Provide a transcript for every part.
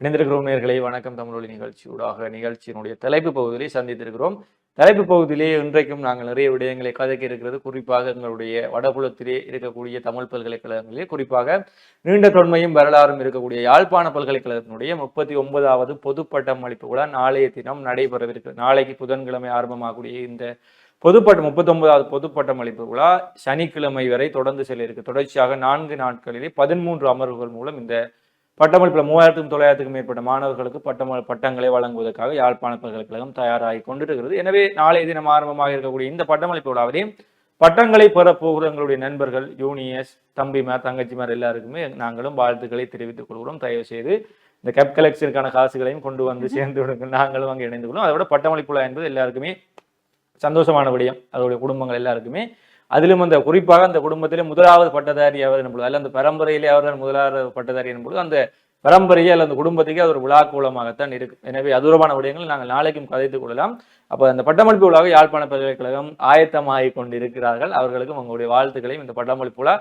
இணைந்திருக்கிறோம் நேர்களை வணக்கம். தமிழொலி நிகழ்ச்சியூடாக நிகழ்ச்சியினுடைய தலைப்பு பகுதியிலே சந்தித்திருக்கிறோம். தலைப்பு பகுதியிலே இன்றைக்கும் நாங்கள் நிறைய விடயங்களை கதைக்க இருக்கிறது. குறிப்பாக எங்களுடைய வடபுலத்திலே இருக்கக்கூடிய தமிழ் பல்கலைக்கழகங்களிலே குறிப்பாக நீண்ட தொன்மையும் வரலாறும் இருக்கக்கூடிய யாழ்ப்பாண பல்கலைக்கழகத்தினுடைய முப்பத்தி ஒன்பதாவது பொது பட்டமளிப்பு விழா நாளைய தினம் நடைபெறவிருக்கிறது. நாளைக்கு புதன்கிழமை ஆரம்பமாகக்கூடிய இந்த பொதுப்பட்டம் முப்பத்தொன்பதாவது பொதுப்பட்டம் அளிப்பு விழா சனிக்கிழமை வரை தொடர்ந்து செல்ல இருக்கு. தொடர்ச்சியாக நான்கு நாட்களிலே பதிமூன்று அமர்வுகள் மூலம் இந்த பட்டமளிப்பில் மூவாயிரத்துக்கும் தொள்ளாயிரத்துக்கும் மேற்பட்ட மாணவர்களுக்கு பட்டம பட்டங்களை வழங்குவதற்காக யாழ்ப்பாண பல்கலைக்கழகம் தயாராகி கொண்டிருக்கிறது. எனவே நாளைய தினம் ஆரம்பமாக இருக்கக்கூடிய இந்த பட்டமளிப்பு விழாவிலே பட்டங்களை பெறப் போகிற எங்களுடைய நண்பர்கள் ஜூனியர்ஸ் தம்பிமார் தங்கச்சிமார் எல்லாருக்குமே நாங்களும் வாழ்த்துக்களை தெரிவித்துக் கொள்கிறோம். தயவு செய்து இந்த கப் கலெக்ஷனுக்கான காசுகளையும் கொண்டு வந்து சேர்ந்து விடுங்கள். நாங்களும் அங்கே இணைந்து கொள்வோம். அதோட பட்டமளிப்பு விழா என்பது எல்லாருக்குமே சந்தோஷமான விடயம். அதோடைய குடும்பங்கள் எல்லாருக்குமே அதிலும் அந்த குறிப்பாக அந்த குடும்பத்திலே முதலாவது பட்டதாரி அவர் என்பது அல்ல அந்த பரம்பரையிலே அவர் முதலாவது பட்டதாரி என்பது அந்த பரம்பரையே அல்ல அந்த குடும்பத்துக்கே அது ஒரு விழாக்கோலமாகத்தான் இருக்கு. எனவே அதுரமான விடயங்கள் நாங்கள் நாளைக்கும் கதைத்துக் கொள்ளலாம். அப்போ அந்த பட்டமளிப்பு விழாவை யாழ்ப்பாண பல்கலைக்கழகம் ஆயத்தமாகி கொண்டிருக்கிறார்கள். அவர்களுக்கும் உங்களுடைய வாழ்த்துக்களையும் இந்த பட்டமளிப்பு விழா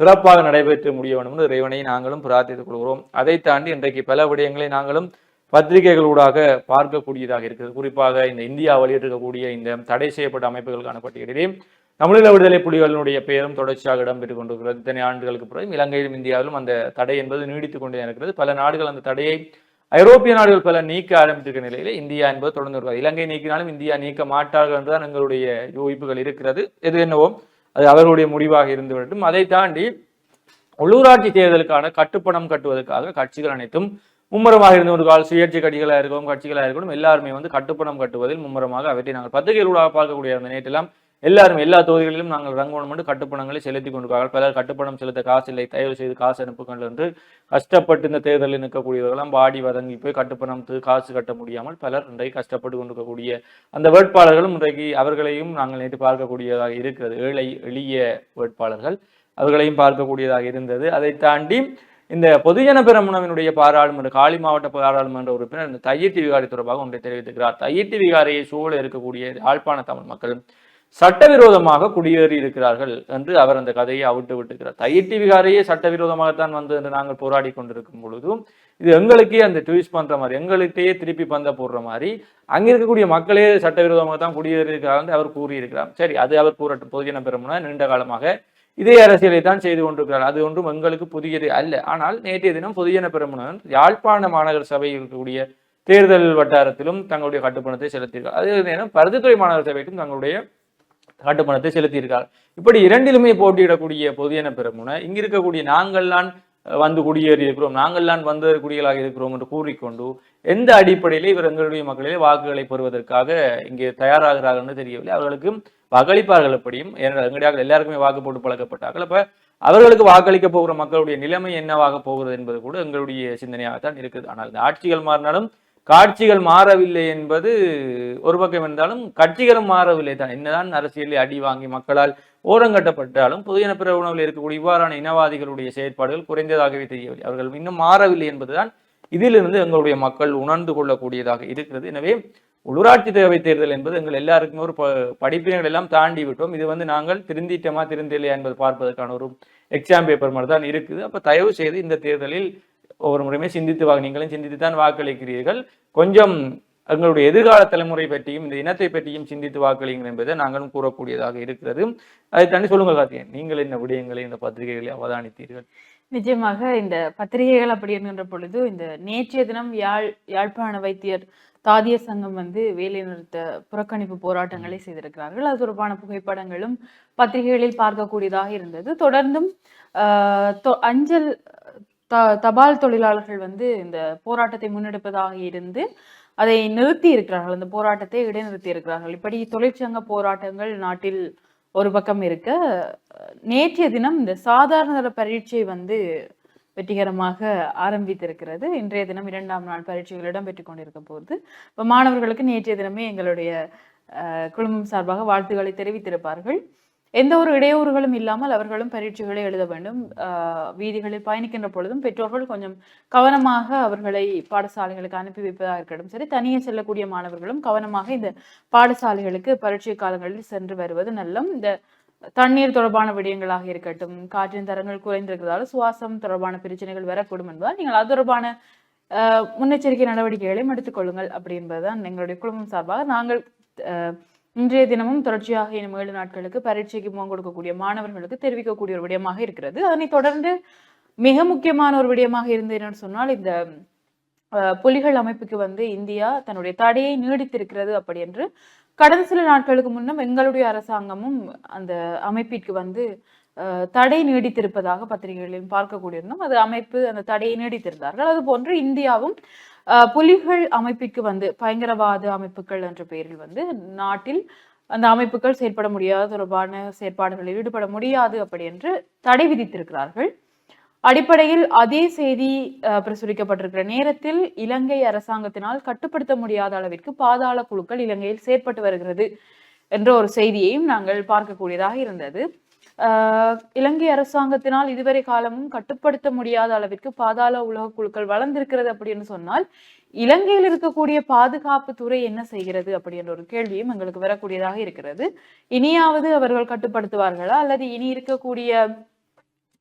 சிறப்பாக நடைபெற்று முடிய வேண்டும் என்று இறைவனை நாங்களும் பிரார்த்தித்துக் கொள்கிறோம். அதை தாண்டி இன்றைக்கு பல விடயங்களை நாங்களும் பத்திரிகைகளூடாக பார்க்கக்கூடியதாக இருக்கிறது. குறிப்பாக இந்த இந்தியா வெளியிட்டிருக்கக்கூடிய இந்த தடை செய்யப்பட்ட அமைப்புகளுக்கான பட்டியலிலே தமிழீழ விடுதலை புலிகளினுடைய பெயரும் தொடர்ச்சியாக இடம்பெற்றுக் கொண்டிருக்கிறது. இத்தனை ஆண்டுகளுக்கு பிறகு இலங்கையிலும் இந்தியாவிலும் அந்த தடை என்பது நீடித்துக் கொண்டே இருக்கிறது. பல நாடுகள் அந்த தடையை ஐரோப்பிய நாடுகள் பல நீக்க ஆரம்பித்திருக்கிற நிலையில இந்தியா என்பது தொடர்ந்து இருக்கிறது இலங்கை நீக்கினாலும் இந்தியா நீக்க மாட்டார்கள் என்றுதான் எங்களுடைய யோகிப்புகள் இருக்கிறது. எது என்னவோ அது அவர்களுடைய முடிவாக இருந்து வேண்டும். அதை தாண்டி உள்ளூராட்சி தேர்தலுக்கான கட்டுப்பணம் கட்டுவதற்காக கட்சிகள் அனைத்தும் மும்முரமாக இருந்து ஒரு கால் சுயேட்சை கட்சிகளாக இருக்கவும் கட்சிகளாக இருக்கணும் எல்லாருமே வந்து கட்டுப்பணம் கட்டுவதில் மும்முரமாக அவற்றை நாங்கள் பத்திரிகைகளூடாக பார்க்கக்கூடிய அந்த நேற்றெல்லாம் எல்லாரும் எல்லா தொகுதிகளிலும் நாங்கள் ரங்கோணம் மட்டும் கட்டுப்பணங்களை செலுத்தி கொண்டிருக்கார்கள் பலர் கட்டுப்பணம் செலுத்த காசு இல்லை. தயவு செய்து காசு அனுப்புங்கள் என்று கஷ்டப்பட்டு இந்த தேர்தலில் நிற்கக்கூடியவர்களாம் பாடி வதங்கி போய் கட்டுப்பணம் காசு கட்ட முடியாமல் பலர் இன்றைக்கு கஷ்டப்பட்டு கொண்டிருக்கக்கூடிய அந்த வேட்பாளர்களும் இன்றைக்கு அவர்களையும் நாங்கள் நேற்று பார்க்கக்கூடியதாக இருக்கிறது. ஏழை எளிய வேட்பாளர்கள் அவர்களையும் பார்க்கக்கூடியதாக இருந்தது. அதை தாண்டி இந்த பொதுஜன பெரமுனவினுடைய பாராளுமன்ற காலி மாவட்ட பாராளுமன்ற உறுப்பினர் இந்த தையிட்டி விகாரி தொடர்பாக ஒன்றை தெரிவித்திருக்கிறார் தையிட்டி விகாரியை சூழ இருக்கக்கூடிய யாழ்ப்பாண தமிழ் மக்கள் சட்டவிரோதமாக குடியேறி இருக்கிறார்கள் என்று அவர் அந்த கதையை அவிட்டு விட்டுக்கிறார். தையிட்டி விகாரையே சட்டவிரோதமாகத்தான் வந்து என்று நாங்கள் போராடி கொண்டிருக்கும் பொழுதும் இது எங்களுக்கே அந்த ட்விஸ்ட் பண்ற மாதிரி எங்களுக்கே திருப்பி பந்த போடுற மாதிரி அங்க இருக்கக்கூடிய மக்களே சட்டவிரோதமாக தான் குடியேறி இருக்கிறார்கள் அவர் கூறியிருக்கிறார். சரி அது அவர் கூறட்டும். பொதுஜன பெருமனா நீண்ட காலமாக இதே அரசியலை தான் செய்து கொண்டிருக்கிறார். அது ஒன்றும் எங்களுக்கு புதியது அல்ல. ஆனால் நேற்றைய தினம் பொதுஜன பெருமுனன் யாழ்ப்பாண மாநகர சபையில் இருக்கக்கூடிய தேர்தல் வட்டாரத்திலும் தங்களுடைய கட்டுப்பணத்தை செலுத்தியிருக்கிறார். அதே நேரம் பருத்தித்துறை மாநகர சபைக்கும் தங்களுடைய கட்டுப்பணத்தை செலுத்தியிருக்கார். இப்படி இரண்டிலுமே போட்டியிடக்கூடிய பொதுஜன பெருமுனை இங்க இருக்கக்கூடிய நாங்கள்லாம் வந்து குடியேறி இருக்கிறோம் நாங்கள்லாம் வந்து குடிகளாக இருக்கிறோம் என்று கூறிக்கொண்டு எந்த அடிப்படையிலே இவர் எங்களுடைய மக்களிலே வாக்குகளை பெறுவதற்காக இங்கே தயாராகிறார்கள் என்று தெரியவில்லை. அவர்களுக்கு வாக்களிப்பார்கள் எப்படியும் எங்கடியாக எல்லாருக்குமே வாக்கு போட்டு பழக்கப்பட்டார்கள். அப்ப அவர்களுக்கு வாக்களிக்க போகிற மக்களுடைய நிலைமை என்னவாக போகிறது என்பது கூட எங்களுடைய சிந்தனையாகத்தான் இருக்குது. ஆனால் இந்த ஆட்சிகள் மாறினாலும் காட்சிகள் மாறவில்லை என்பது ஒரு பக்கம் இருந்தாலும் கட்சிகளும் மாறவில்லை தான். என்னதான் அரசியலில் அடி வாங்கி மக்களால் ஓரங்கட்டப்பட்டாலும் பொதுஜன பிரபுணவில் இருக்கக்கூடிய இவ்வாறான இனவாதிகளுடைய செயற்பாடுகள் குறைந்ததாகவே தெரியவில்லை. அவர்கள் இன்னும் மாறவில்லை என்பதுதான் இதிலிருந்து எங்களுடைய மக்கள் உணர்ந்து கொள்ளக்கூடியதாக இருக்கிறது. எனவே உள்ளூராட்சி தேவை தேர்தல் என்பது எங்கள் எல்லாருக்குமே ஒரு படிப்பினர்கள் எல்லாம் தாண்டி விட்டோம். இது வந்து நாங்கள் திருந்திட்டமா திருந்தலையா என்பது பார்ப்பதற்கான ஒரு எக்ஸாம் பேப்பர் மாதிரி தான் இருக்குது. அப்போ தயவு செய்து இந்த தேர்தலில் ஒவ்வொரு முறையுமே சிந்தித்து வாங்க நீங்களும் சிந்தித்து தான் வாக்களிக்கிறீர்கள். கொஞ்சம் எங்களுடைய எதிர்கால தலைமுறை பற்றியும் இந்த இனத்தை பற்றியும் சிந்தித்து வாக்களிங்கள் என்பதை நாங்களும் கூறக்கூடியதாக இருக்கிறது. அதை தாண்டி சொல்லுங்க கார்த்திகேயன் நீங்கள் என்ன விடயங்களை இந்த பத்திரிகைகளை அவதானித்தீர்கள்? நிச்சயமாக இந்த பத்திரிகைகள் அப்படி என்கின்ற பொழுது இந்த நேற்றைய தினம் யாழ் யாழ்ப்பாண வைத்தியர் தாதிய சங்கம் வந்து வேலை நிறுத்த புறக்கணிப்பு போராட்டங்களை செய்திருக்கிறார்கள். அது தொடர்பான புகைப்படங்களும் பத்திரிகைகளில் பார்க்கக்கூடியதாக இருந்தது. தொடர்ந்தும் அஞ்சல் த தபால் தொழிலாளர்கள் வந்து இந்த போராட்டத்தை முன்னெடுப்பதாக இருந்து அதை நிறுத்தி இருக்கிறார்கள். அந்த போராட்டத்தை இடைநிறுத்தி இருக்கிறார்கள். இப்படி தொழிற்சங்க போராட்டங்கள் நாட்டில் ஒரு பக்கம் இருக்க நேற்றைய தினம் இந்த சாதாரண பரீட்சை வந்து வெற்றிகரமாக ஆரம்பித்திருக்கிறது. இன்றைய தினம் இரண்டாம் நாள் பரீட்சைகள் இடம்பெற்று கொண்டிருக்க போது இப்போ மாணவர்களுக்கு நேற்றைய தினமே எங்களுடைய குழுமம் சார்பாக வாழ்த்துக்களை தெரிவித்திருப்பார்கள். எந்த ஒரு இடையூறுகளும் இல்லாமல் அவர்களும் பரீட்சைகளை எழுத வேண்டும். வீதிகளில் பயணிக்கின்ற பொழுதும் பெற்றோர்கள் கொஞ்சம் கவனமாக அவர்களை பாடசாலைகளுக்கு அனுப்பி வைப்பதாக இருக்கட்டும். சரி தனியே செல்லக்கூடிய மாணவர்களும் கவனமாக இந்த பாடசாலைகளுக்கு பரீட்சை காலங்களில் சென்று வருவது நல்லம். இந்த தண்ணீர் தொடர்பான விடயங்களாக இருக்கட்டும் காற்றின் தரங்கள் குறைந்திருக்கிறதால சுவாசம் தொடர்பான பிரச்சனைகள் வரக்கூடும் என்பதால் நீங்கள் அது தொடர்பான முன்னெச்சரிக்கை நடவடிக்கைகளையும் எடுத்துக்கொள்ளுங்கள் அப்படி என்பதுதான் எங்களுடைய குடும்பம் சார்பாக நாங்கள் இன்றைய தினமும் தொடர்ச்சியாக இன்னும் ஏழு நாட்களுக்கு பரீட்சைக்கு முகம் கொடுக்கக்கூடிய மாணவர்களுக்கு தெரிவிக்கக்கூடிய ஒரு விடயமாக இருக்கிறது. அதனை தொடர்ந்து மிக முக்கியமான ஒரு விடயமாக இருந்தது என்னன்னு சொன்னால் இந்த புலிகள் அமைப்புக்கு வந்து இந்தியா தன்னுடைய தடையை நீடித்திருக்கிறது அப்படி என்று கடந்த சில நாட்களுக்கு முன்னும் எங்களுடைய அரசாங்கமும் அந்த அமைப்பிற்கு வந்து தடை நீடித்திருப்பதாக பத்திரிகைகளில் பார்க்கக்கூடியிருந்தோம் அது அமைப்பு அந்த தடையை நீடித்திருந்தார்கள். அது போன்று இந்தியாவும் புலிகள் அமைப்பிற்கு வந்து பயங்கரவாத அமைப்புகள் என்ற பெயரில் வந்து நாட்டில் அந்த அமைப்புகள் செயற்பட முடியாத தொடர்பான செயற்பாடுகளில் ஈடுபட முடியாது அப்படி என்று தடை விதித்திருக்கிறார்கள். அடிப்படையில் அதே செய்தி பிரசுரிக்கப்பட்டிருக்கிற நேரத்தில் இலங்கை அரசாங்கத்தினால் கட்டுப்படுத்த முடியாத அளவிற்கு பாதாள குழுக்கள் இலங்கையில் செயற்பட்டு வருகிறது என்ற ஒரு செய்தியையும் நாங்கள் பார்க்கக்கூடியதாக இருந்தது. இலங்கை அரசாங்கத்தினால் இதுவரை காலமும் கட்டுப்படுத்த முடியாத அளவிற்கு பாதாள உலக குழுக்கள் வளர்ந்திருக்கிறது அப்படின்னு சொன்னால் இலங்கையில் இருக்கக்கூடிய பாதுகாப்பு துறை என்ன செய்கிறது அப்படின்ற ஒரு கேள்வியும் எங்களுக்கு வரக்கூடியதாக இருக்கிறது. இனியாவது அவர்கள் கட்டுப்படுத்துவார்களா? அல்லது இனி இருக்கக்கூடிய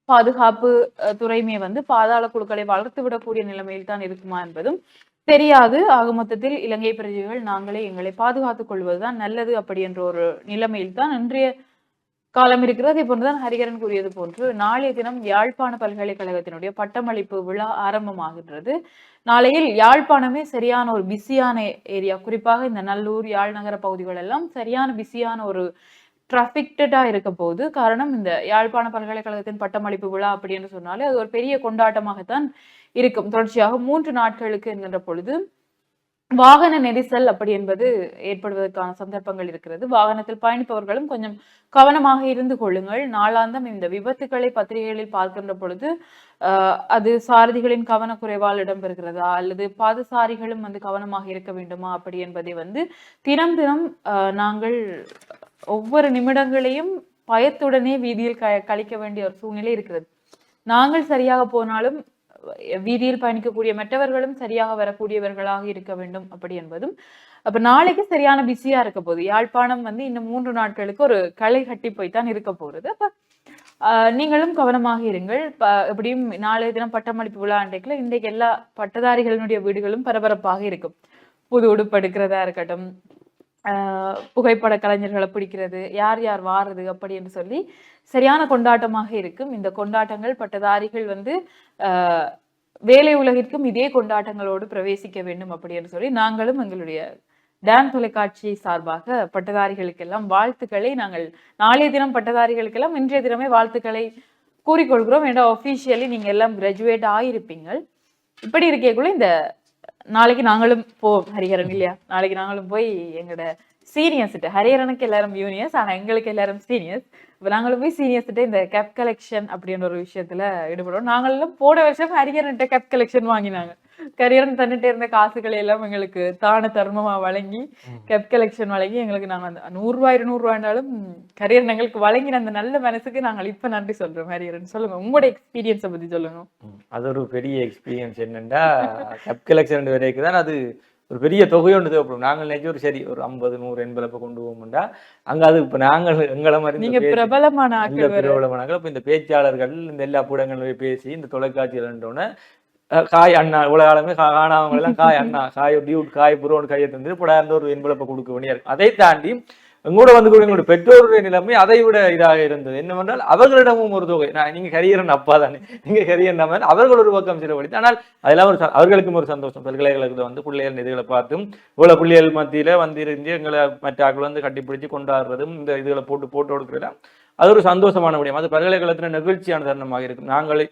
பாதுகாப்பு அஹ், வந்து பாதாள குழுக்களை வளர்த்து விடக்கூடிய நிலைமையில் தான் இருக்குமா என்பதும் தெரியாது. ஆக மொத்தத்தில் இலங்கை பிரஜைகள் நாங்களே எங்களை பாதுகாத்துக் கொள்வதுதான் நல்லது அப்படி என்ற ஒரு நிலைமையில் தான் இன்றைய காலம் இருக்கிறது. அதே போன்றுதான் ஹரிகரன் கூறியது போன்று நாளைய தினம் யாழ்ப்பாண பல்கலைக்கழகத்தினுடைய பட்டமளிப்பு விழா ஆரம்பமாகின்றது. நாளையில் யாழ்ப்பாணமே சரியான ஒரு பிஸியான ஏரியா. குறிப்பாக இந்த நல்லூர் யாழ் நகர பகுதிகள் எல்லாம் சரியான பிஸியான ஒரு டிராஃபிக்டடா இருக்க போகுது. காரணம் இந்த யாழ்ப்பாண பல்கலைக்கழகத்தின் பட்டமளிப்பு விழா அப்படின்னு சொன்னாலே அது ஒரு பெரிய கொண்டாட்டமாகத்தான் இருக்கும். தொடர்ச்சியாக மூன்று நாட்களுக்கு என்கின்ற பொழுது வாகன நெரிசல் அப்படி என்பது ஏற்படுவதற்கான சந்தர்ப்பங்கள் இருக்கிறது. வாகனத்தில் பயணிப்பவர்களும் கொஞ்சம் கவனமாக இருந்து கொள்ளுங்கள். நாளாந்தம் இந்த விபத்துக்களை பத்திரிகைகளில் பார்க்கின்ற பொழுது ஆஹ், அது சாரதிகளின் கவனக்குறைவால் இடம்பெறுகிறதா? அல்லது பாதசாரிகளும் வந்து கவனமாக இருக்க வேண்டுமா? அப்படி என்பதை வந்து தினம் தினம் ஆஹ், நாங்கள் ஒவ்வொரு நிமிடங்களையும் பயத்துடனே வீதியில் க கழிக்க வேண்டிய ஒரு சூழ்நிலை இருக்கிறது. நாங்கள் சரியாக போனாலும் வீதியில் பயணிக்கக்கூடிய மற்றவர்களும் சரியாக வரக்கூடியவர்களாக இருக்க வேண்டும் அப்படி என்பதும். அப்ப நாளைக்கு சரியான பிஸியா இருக்க போகுது. யாழ்ப்பாணம் வந்து இன்னும் மூன்று நாட்களுக்கு ஒரு களை கட்டி போய் தான் இருக்க போகிறது அப்ப ஆஹ், நீங்களும் கவனமாக இருங்கள். எப்படியும் நாளைய தினம் பட்டமளிப்பு விழா அன்றைக்குல இன்றைக்கு எல்லா பட்டதாரிகளினுடைய வீடுகளும் பரபரப்பாக இருக்கும். புது உடுப்பு எடுக்கிறதா இருக்கட்டும் புகைப்பட கலைஞர்களை பிடிக்கிறது யார் யார் வாருது அப்படி என்று சொல்லி சரியான கொண்டாட்டமாக இருக்கும். இந்த கொண்டாட்டங்கள் பட்டதாரிகள் வந்து வேலை உலகிற்கும் இதே கொண்டாட்டங்களோடு பிரவேசிக்க வேண்டும் அப்படி என்று சொல்லி நாங்களும் எங்களுடைய டேன் தொலைக்காட்சி சார்பாக பட்டதாரிகளுக்கெல்லாம் வாழ்த்துக்களை நாங்கள் நாளைய தினம் பட்டதாரிகளுக்கெல்லாம் இன்றைய தினமே வாழ்த்துக்களை கூறிக்கொள்கிறோம். ஏன்னா ஒஃபிஷியலி நீங்கள் எல்லாம் கிராஜுவேட் ஆகியிருப்பீங்கள் இப்படி இருக்கேக்குள்ள இந்த நாளைக்கு நாங்களும் போவோம் ஹரிஹரன் இல்லையா? நாளைக்கு நாங்களும் போய் எங்களோட சீனியர்ஸ் ஹரிஹரனுக்கு எல்லாரும் யூனியர்ஸ் ஆனா எங்களுக்கு எல்லாரும் சீனியர்ஸ் இப்போ நாங்களும் போய் சீனியர்ஸ்கிட்ட இந்த கேப் கலெக்ஷன் அப்படின்ற ஒரு விஷயத்துல ஈடுபடுவோம். நாங்களும் போன வருஷம் ஹரிஹரன்கிட்ட கேப் கலெக்ஷன் வாங்கினாங்க. கரியரன் தன்னிட்ட இருந்த காசுகளை எல்லாம் எங்களுக்கு தான தர்மமா வழங்கி கெப் கலெக்ஷன் வழங்கி எங்களுக்கு நாங்க அந்த நூறு ரூபாய் இருநூறு ரூபாய்னாலும் கரியரன் எங்களுக்கு வழங்கின அந்த நல்ல மனசுக்கு நாங்கள் இப்ப நன்றி சொல்றோம். ஹரியரன் சொல்லுங்க. உங்களோட எக்ஸ்பீரியன்ஸை பத்தி சொல்லுங்க. அது ஒரு பெரிய எக்ஸ்பீரியன்ஸ் என்னன்னா கப் கலெக்ஷன் வரைக்கும் தான் அது ஒரு பெரிய தொகை ஒன்று தேவைப்படும். நாங்கள் நினைச்சு ஒரு சரி ஒரு ஐம்பது நூறு எண்பது கொண்டு போவோம்டா. அங்க அது இப்ப நாங்கள் எங்களை மாதிரி இந்த நீங்க பேச்சு- பிரபலமான இந்த இப்ப இந்த பேச்சாளர்கள் இந்த எல்லா கூடங்களும் போய் பேசி இந்த தொலைக்காட்சியில் காய் அண்ணா இவ்வளவு காலமே கா- காணாதவங்க எல்லாம் காய் அண்ணா காய் டியூட் காய் புரோன்னு கையை தந்து இப்படா இருந்த ஒரு என்பளப்பை கொடுக்க வேண்டியா இருக்கு. அதை தாண்டி எங்கூட வந்து கூட எங்களுடைய பெற்றோருடைய நிலைமை அதை விட இதாக இருந்தது. என்னவென்றால் அவர்களிடமும் ஒரு தொகை. நான் நீங்க கரியரன் அப்பா தானே. நீங்க கரியர் நம்ம அவர்கள் ஒரு பக்கம் செலவழித்து ஆனால் அதெல்லாம் ஒரு ச- அவர்களுக்கும் ஒரு சந்தோஷம். பல்கலைக்கழகத்தில் வந்து பிள்ளைகள் இதுகளை பார்த்தும் இவ்வளவு பிள்ளைகள் மத்தியில வந்து இருந்து எங்களை மற்ற ஆட்கள் வந்து கட்டிப்பிடிச்சு கொண்டாடுறதும் இந்த இதுகளை போட்டு போட்டு கொடுக்குறதும் அது ஒரு சந்தோஷமான முடியும் அது பல்கலைக்கழகத்தில் நெகிழ்ச்சியான தருணமாக இருக்கும். நாங்களே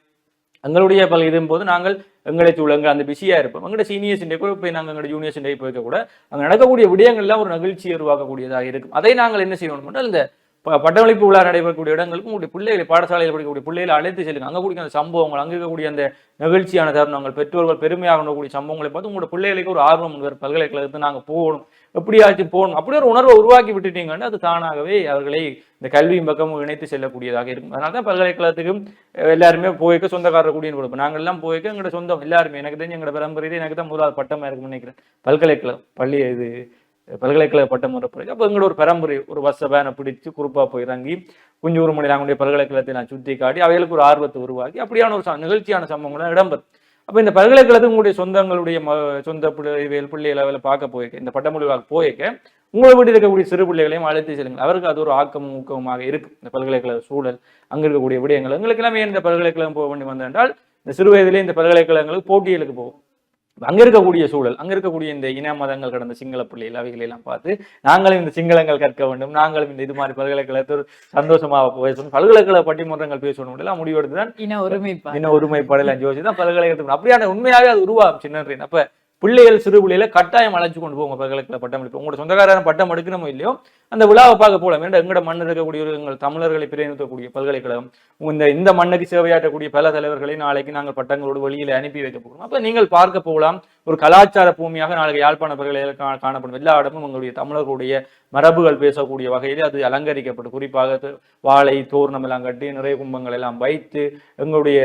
எங்களுடைய பல இதும் போது நாங்கள் எங்களை சூழங்க அந்த பிஸியா இருப்போம். எங்களோட சீனியர்ஸ் கூட போய் நாங்கள் எங்களோட ஜூனியர்ஸ் டே போய்க்க கூட அங்கே நடக்கக்கூடிய விடயங்கள்லாம் ஒரு நெகிழ்ச்சியை உருவாக்கக்கூடியதாக இருக்கும். அதை நாங்கள் என்ன செய்யணும் என்றால் இந்த பட்டமளிப்பு விழா நடைபெறக்கூடிய இடங்களுக்கு உங்களுடைய பிள்ளைகளை பாடசாலையில் படிக்கக்கூடிய பிள்ளைகளை அழைத்து செல்லுங்க அங்கே கூடிய அந்த சம்பவங்கள் அங்கே இருக்கக்கூடிய அந்த நிகழ்ச்சியான தருணங்கள் பெற்றோர்கள் பெருமையாக உணரக்கூடிய சம்பவங்களை பார்த்து உங்களோட பிள்ளைகளுக்கு ஒரு ஆர்வம் வரும் பல்கலைக்கழகத்தை நாங்கள் போகணும். எப்படியாச்சும் போகணும். அப்படி ஒரு உணர்வை உருவாக்கி விட்டுட்டீங்கன்னா அது தானாகவே அவர்களை இந்த கல்வியின் பக்கம் இணைத்து செல்லக்கூடியதாக இருக்கும். அதனால தான் பல்கலைக்கழகத்துக்கும் எல்லாருமே போய்க்க சொந்தக்காரர் கூடிய கொடுப்போம். நாங்கள் எல்லாம் போய்க்க எங்களோட சொந்தம். எல்லாருமே. எனக்கு தெரிஞ்சு எங்களோட பரம்பரையிலே எனக்கு தான் முதலாவது பட்டமாக இருக்கும்னு நினைக்கிறேன். பல்கலைக்கழகம் பள்ளி இது பல்கலைக்கழக பட்டம் வர பிறகு அப்போ எங்களோட ஒரு பரம்பரை ஒரு பஸ்ஸை வேனை பிடிச்சு குறுப்பா போய் இறங்கி குஞ்சு ஒரு மணி நாங்களுடைய பல்கலைக்கழகத்தை நான் சுற்றி காட்டி அவைகளுக்கு ஒரு ஆர்வத்தை உருவாக்கி அப்படியான ஒரு ச- நிகழ்ச்சியான சம்பவங்கள் இடம்பெறும். அப்போ இந்த பல்கலைக்கழகத்துக்கு உங்களுடைய சொந்தங்களுடைய ம- சொந்த பிள்ளை பிள்ளை லெவலில் பார்க்க போயிருக்க இந்த பட்டமொழிவாக போயிருக்க உங்களை வீட்டில் இருக்கக்கூடிய சிறு பிள்ளைகளையும் அழைத்து செல்லுங்கள். அவருக்கு அது ஒரு ஆக்கமும் ஊக்கமாக இருக்கும். இந்த பல்கலைக்கழக சூழல் அங்க இருக்கக்கூடிய விடயங்கள் எங்களுக்கு எல்லாமே இந்த பல்கலைக்கழகம் போக வேண்டி வந்தால் இந்த சிறு வயதிலே இந்த பல்கலைக்கழகங்களுக்கு போட்டிகளுக்கு போகும் அங்க இருக்கக்கூடிய சூழல் அங்க இருக்கக்கூடிய இந்த இன மதங்கள் கடந்த சிங்கள பிள்ளைகள் அவைகளை எல்லாம் பார்த்து நாங்களும் இந்த சிங்களங்கள் கற்க வேண்டும் நாங்களும் இந்த இது மாதிரி பல்கலைக்கழகத்தில் சந்தோஷமாக பேசணும் பல்கலைக்கழக பட்டிமன்றங்கள் பேசணும் எல்லாம் முடிவெடுத்து தான் இன ஒருமைப்பா இன்னும் ஒருமைப்பாடல் அஞ்சு வருஷம் தான் பல்கலைக்கழகத்துக்கு. அப்படியான உண்மையாவே அது உருவாகும் சின்ன அப்ப பிள்ளைகள் சிறு பிள்ளைகளை கட்டாயம் அழைச்சி கொண்டு போங்க பல்கலைக்கழக பட்டம் எடுப்பு உங்களோட சொந்தக்காரன் பட்டம் எடுக்கணுமோ இல்லையோ அந்த விழாவை பார்க்க போகலாம் வேண்டாம் எங்கட மண்ணில் இருக்கக்கூடிய எங்கள் தமிழர்களை பிரதிநிதிக்கக்கூடிய பல்கலைக்கழகம் இந்த இந்த மண்ணுக்கு சேவையாற்றக்கூடிய பல தலைவர்களை நாளைக்கு நாங்கள் பட்டங்களோடு வெளியில் அனுப்பி வைக்க போகிறோம் அப்போ நீங்கள் பார்க்க போகலாம் ஒரு கலாச்சார பூமியாக நாளைக்கு யாழ்ப்பாண பல்கலைக்கழக காணப்படும். எல்லா இடமும் உங்களுடைய தமிழர்களுடைய மரபுகள் பேசக்கூடிய வகையில் அது அலங்கரிக்கப்படும். குறிப்பாக வாழை தோரணம் எல்லாம் கட்டி நிறைய கும்பங்கள் எல்லாம் வைத்து எங்களுடைய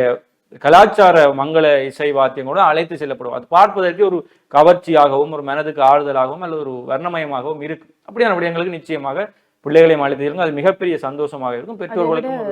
கலாச்சார மங்கள இசை வாத்தியங்களோடு அழைத்து செல்லப்படும். அது பார்ப்பதற்கு ஒரு கவர்ச்சியாகவும் ஒரு மனதுக்கு ஆறுதலாகவும் அல்லது ஒரு வர்ணமயமாகவும் இருக்கு அப்படியான விடயங்களுக்கு நிச்சயமாக பிள்ளைகளையும் அழைத்து அது மிகப்பெரிய சந்தோஷமாக இருக்கும். பெற்றோர்களுக்கும்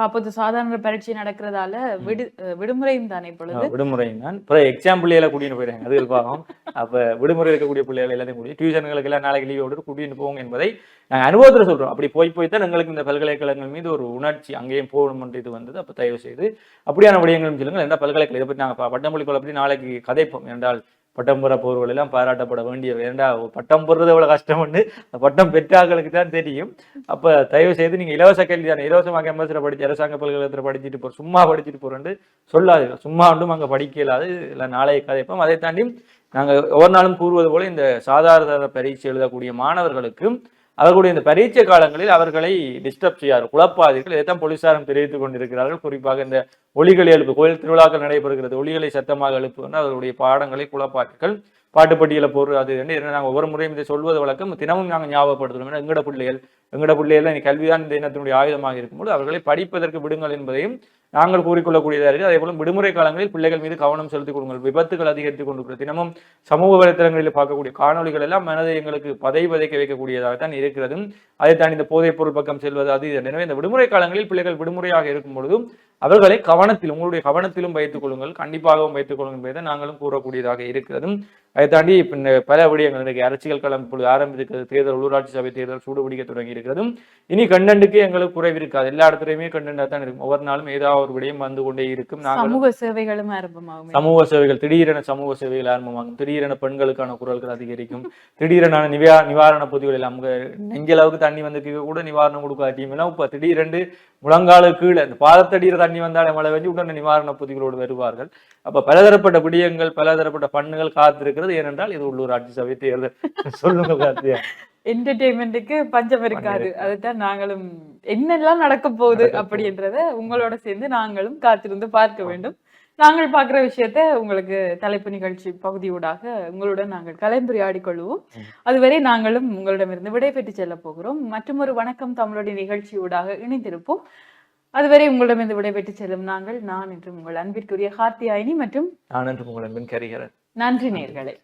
ஒரு காப்பது சாதாரண பரீட்சை நடக்கிறதால விடு விடுமுறையும் தானே இப்பொழுது? ஆஹ் விடுமுறை தான். அப்புறம் எக்ஸாம் பிள்ளைகளை கூட்டிட்டு போயிடுறாங்க. அது பாவம். அப்ப விடுமுறை இருக்கக்கூடிய பிள்ளைகளை எல்லாத்தையும் கூட்டி டியூஷன்களுக்கு எல்லாம் நாளைக்கு லீவ் விட்டு கூட்டிட்டு போங்க என்பதை நாங்கள் அனுபவத்தில் சொல்றோம். அப்படி போய் போய் தான் எங்களுக்கு இந்த பல்கலைக்கழகங்கள் மீது ஒரு உணர்ச்சி அங்கேயும் போகணும்ன்ற இது வந்தது. அப்ப தயவு செய்து அப்படியான விடயங்களும் சொல்லுங்கள். எந்த பல்கலைக்கழகம் இதை பற்றி நாங்கள் பட்டமொழி பற்றி நாளைக்கு கதைப்போம். என்றால் பட்டம் பெற போர்வர்கள் எல்லாம் பாராட்டப்பட வேண்டிய ஏண்டா பட்டம் பெறுறது எவ்வளோ கஷ்டம்னு பட்டம் பெற்றாக்களுக்கு தான் தெரியும். அப்ப தயவு செய்து நீங்க இலவச கல்வி தானே இலவசமாக கேம்பஸில் படிச்சு அரசாங்க பல்கலைக்கழகத்தில் படிச்சுட்டு போகிற சும்மா படிச்சுட்டு போறேன்னு சொல்லாது. சும்மா ஒன்றும் அங்க படிக்க இல்லாது இல்லை நாளைய கதைப்போம். அதை தாண்டி நாங்க ஒவ்வொரு நாளும் கூறுவது போல இந்த சாதாரண பரீட்சை எழுதக்கூடிய மாணவர்களுக்கு அவர்களுடைய இந்த பரீட்சை காலங்களில் அவர்களை டிஸ்டர்ப் செய்யார். குழப்பாதீர்கள். இதைத்தான் போலீசாரும் தெரிவித்துக் கொண்டிருக்கிறார்கள். குறிப்பாக இந்த ஒளிகளை எழுப்பு கோயில் திருவிழாக்கள் நடைபெறுகிறது. ஒளிகளை சத்தமாக எழுப்புன்னு அவர்களுடைய பாடங்களை குழப்பார்கள் பாட்டு பட்டியல போடுறது அது என்ன என்ன நாங்கள் ஒவ்வொரு முறையும் இதை சொல்வது வழக்கம். தினமும் நாங்கள் ஞாபகப்படுத்துகிறோம் ஏன்னா எங்கட பிள்ளைகள் எங்கட பிள்ளைகள் கல்விதான் இந்த இனத்தினுடைய ஆயுதமாக இருக்கும்போது அவர்களை படிப்பதற்கு விடுங்கள் என்பதையும் நாங்கள் கூறிக்கொள்ளக்கூடியதாக இருக்குது. அதே போல விடுமுறை காலங்களில் பிள்ளைகள் மீது கவனம் செலுத்திக் கொடுங்கள் விபத்துகள் அதிகரித்துக் கொண்டிருக்கிறது தினமும் சமூக வலைத்தளங்களில் பார்க்கக்கூடிய காணொளிகள் எல்லாம் மனதை எங்களுக்கு பதை பதைக்க வைக்கக்கூடியதாகத்தான் இருக்கிறது. அதை தாண்டி இந்த போதைப் பொருள் பக்கம் செல்வது அது எனவே இந்த விடுமுறை காலங்களில் பிள்ளைகள் விடுமுறையாக இருக்கும் பொழுதும் அவர்களை கவனத்தில் உங்களுடைய கவனத்திலும் வைத்துக் கொள்ளுங்கள். கண்டிப்பாகவும் வைத்துக் கொள்ளுங்கள் என்பதை நாங்களும் கூறக்கூடியதாக இருக்கிறது. அதை தாண்டி பல விடயங்கள் இன்றைக்கு அரசியல் களம் இப்பொழுது ஆரம்பித்திருக்கிறது தேர்தல் உள்ளூராட்சி சபை தேர்தல் சூடு பிடிக்க தொடங்கி இருக்கிறது இனி கண்டென்ட்டுக்கு எங்களுக்கு குறைவு இருக்காது. எல்லா இடத்துலையுமே கண்டென்ட்டாக தான் இருக்கும். ஒவ்வொரு நாளும் ஏதாவது ஒரு விடயம் வந்து கொண்டே இருக்கும். சமூக சேவைகளும் ஆரம்பமாகும். சமூக சேவைகள் திடீரென சமூக சேவைகள் ஆரம்பமாகும். திடீரென பெண்களுக்கான குரல்கள் அதிகரிக்கும். திடீரென நிவா நிவாரண பொதிகள் எல்லாம் அங்க நெஞ்சளவுக்கு தண்ணி வந்து கூட நிவாரணம் கொடுக்காட்டியும் எல்லாம் இப்ப திடீரென்று முழங்கால கீழே அந்த பாதத்தடியிற தண்ணி வந்தாலே மழை வெஞ்சு உடனே நிவாரண பொதிகளோடு வருவார்கள். அப்ப பலதரப்பட்ட விடயங்கள் பலதரப்பட்ட பண்ணுகள் காத்திருக்கிறது. ஏனென்றால் இது உள்ளூராட்சி சபை தேர்தல். சொல்லுங்க கார்த்தியா என்டர்டெயின்மெண்ட்டுக்கு பஞ்சம் இருக்காது. அதுதான் நாங்களும் என்னெல்லாம் நடக்க போகுது அப்படின்றத உங்களோட சேர்ந்து நாங்களும் காத்திருந்து பார்க்க வேண்டும். நாங்கள் பார்க்குற விஷயத்த உங்களுக்கு தலைப்பு நிகழ்ச்சி பகுதியூடாக உங்களுடன் நாங்கள் கலந்துரையாடிக் கொள்வோம். அதுவரை நாங்களும் உங்களிடமிருந்து விடைபெற்று செல்ல போகிறோம். மற்றும் ஒரு வணக்கம் தமிழுடைய நிகழ்ச்சியூடாக இணைந்திருப்போம். அதுவரை உங்களிடமிருந்து விடைபெற்று செல்லும் நாங்கள் நான் என்று உங்கள் அன்பிற்குரிய கார்த்தியாயினி மற்றும் நான் என்று உங்கள் அன்பின் கரிகிறேன் நன்றி நேர்களே.